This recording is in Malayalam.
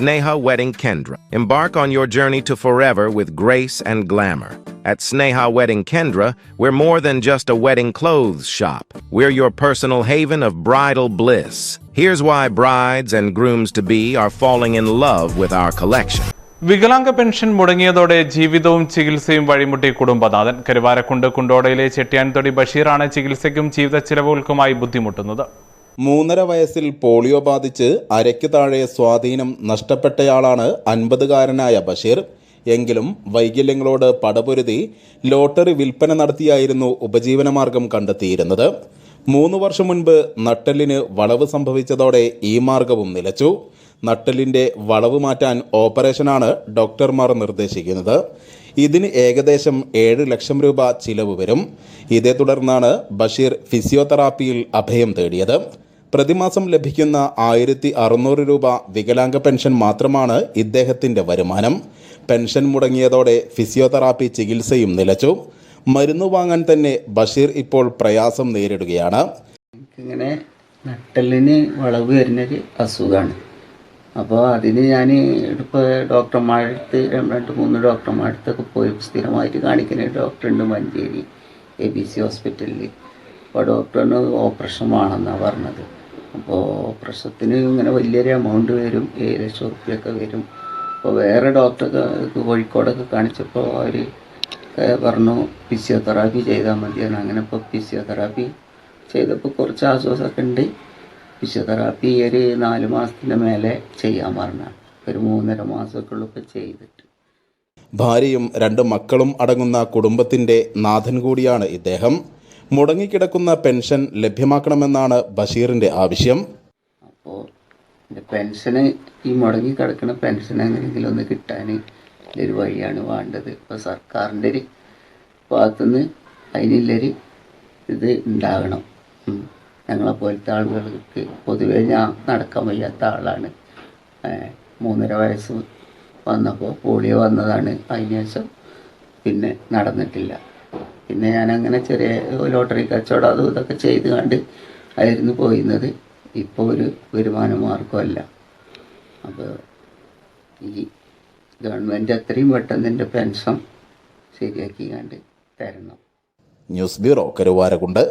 Sneha Wedding Kendra. Embark on your journey to forever with grace and glamour. At Sneha Wedding Kendra, we're more than just a wedding clothes shop. We're your personal haven of bridal bliss. Here's why brides and grooms to be are falling in love with our collection. വികലാംഗ പെൻഷൻ മുടങ്ങിയതോടെ ജീവിതവും ചികിത്സയും വഴിമുട്ടി കുടുംബനാഥൻ കരുവാരക്കുണ്ട് കുണ്ടോടയിലെ ചെട്ടിയാൻതൊടി ബഷീറാണ് ചികിത്സയ്ക്കും ജീവിത ചിലവുകൾക്കുമായി ബുദ്ധിമുട്ടുന്നത് മൂന്നര വയസ്സിൽ പോളിയോ ബാധിച്ച് അരയ്ക്ക് താഴെ സ്വാധീനം നഷ്ടപ്പെട്ടയാളാണ് അൻപതുകാരനായ ബഷീർ. എങ്കിലും വൈകല്യങ്ങളോട് പടപൊരുതി ലോട്ടറി വിൽപ്പന നടത്തിയായിരുന്നു ഉപജീവനമാർഗം കണ്ടെത്തിയിരുന്നത്. മൂന്ന് വർഷം മുൻപ് നട്ടലിന് വളവ് സംഭവിച്ചതോടെ ഈ മാർഗവും നിലച്ചു. നട്ടലിന്റെ വളവ് മാറ്റാൻ ഓപ്പറേഷനാണ് ഡോക്ടർമാർ നിർദ്ദേശിക്കുന്നത്. ഇതിന് ഏകദേശം ഏഴ് ലക്ഷം രൂപ ചിലവ് വരും. ഇതേ തുടർന്നാണ് ബഷീർ ഫിസിയോതെറാപ്പിയിൽ അഭയം തേടിയത്. പ്രതിമാസം ലഭിക്കുന്ന ആയിരത്തി അറുന്നൂറ് രൂപ വികലാംഗ പെൻഷൻ മാത്രമാണ് ഇദ്ദേഹത്തിന്റെ വരുമാനം. പെൻഷൻ മുടങ്ങിയതോടെ ഫിസിയോതെറാപ്പി ചികിത്സയും നിലച്ചു. മരുന്ന് വാങ്ങാൻ തന്നെ ബഷീർ ഇപ്പോൾ പ്രയാസം നേരിടുകയാണ്. എനിക്കിങ്ങനെ നട്ടലിന് വളവ് വരുന്നൊരു അസുഖമാണ്. അപ്പോൾ അതിന് ഞാൻ ഇപ്പോൾ ഡോക്ടർമാരടുത്ത് രണ്ട് മൂന്ന് ഡോക്ടർമാരടുത്തൊക്കെ പോയി സ്ഥിരമായിട്ട് കാണിക്കുന്ന ഡോക്ടറുണ്ട് മഞ്ചേരി എ ബി സി ഹോസ്പിറ്റലിൽ അപ്പോൾ ഡോക്ടറിന് ഓപ്പറേഷൻ വേണമെന്നാണ് പറഞ്ഞത്. അപ്പോൾ ഓപ്പറേഷത്തിന് ഇങ്ങനെ വലിയൊരു എമൗണ്ട് വരും ഏഴ് ലക്ഷം റുപ്യൊക്കെ വരും. അപ്പോൾ വേറെ ഡോക്ടറെ കോഴിക്കോടൊക്കെ കാണിച്ചപ്പോൾ അവർ പറഞ്ഞു ഫിസിയോതെറാപ്പി ചെയ്താൽ മതിയാണ് അങ്ങനെ ഇപ്പോൾ ഫിസിയോതെറാപ്പി ചെയ്തപ്പോൾ കുറച്ച് ആശ്വാസമൊക്കെ ഉണ്ട്. ഫിസിയോതെറാപ്പി ഒരു നാല് മാസത്തിന്റെ മേലെ ചെയ്യാൻ പറഞ്ഞ. ഒരു മൂന്നര മാസമൊക്കെ ഉള്ളൂ ഇപ്പോൾ ചെയ്തിട്ട്. ഭാര്യയും രണ്ട് മക്കളും അടങ്ങുന്ന കുടുംബത്തിന്റെ നാഥൻ കൂടിയാണ് ഇദ്ദേഹം. മുടങ്ങിക്കിടക്കുന്ന പെൻഷൻ ലഭ്യമാക്കണമെന്നാണ് ബഷീറിന്റെ ആവശ്യം. അപ്പോൾ എന്റെ പെൻഷന് ഈ മുടങ്ങി കിടക്കുന്ന പെൻഷൻ എങ്ങനെയെങ്കിലും ഒന്ന് കിട്ടാൻ ഒരു വഴിയാണ് വേണ്ടത്. ഇപ്പോൾ സർക്കാരിന്റെ ഒരു ഭാഗത്തുനിന്ന് അതിനുള്ളൊരു ഇത് ഉണ്ടാകണം. ഞങ്ങളെ പോലത്തെ ആളുകൾക്ക് പൊതുവെ ഞാൻ നടക്കാൻ വയ്യാത്ത ആളാണ്. മൂന്നര വയസ്സ് വന്നപ്പോൾ പോളിയോ വന്നതാണ്. അതിന് ശേഷം പിന്നെ നടന്നിട്ടില്ല. പിന്നെ ഞാൻ അങ്ങനെ ചെറിയ ലോട്ടറി കച്ചവടം അതും ഇതൊക്കെ ചെയ്ത് കണ്ട് ആയിരുന്നു പോയിരുന്നത്. ഇപ്പോൾ ഒരു വരുമാന മാർഗമല്ല അപ്പോൾ ഈ ഗവൺമെന്റ് അത്രയും പെട്ടെന്ന് എന്റെ പെൻഷൻ ശരിയാക്കി കണ്ട് തരണം. News bureau Karuvarakund.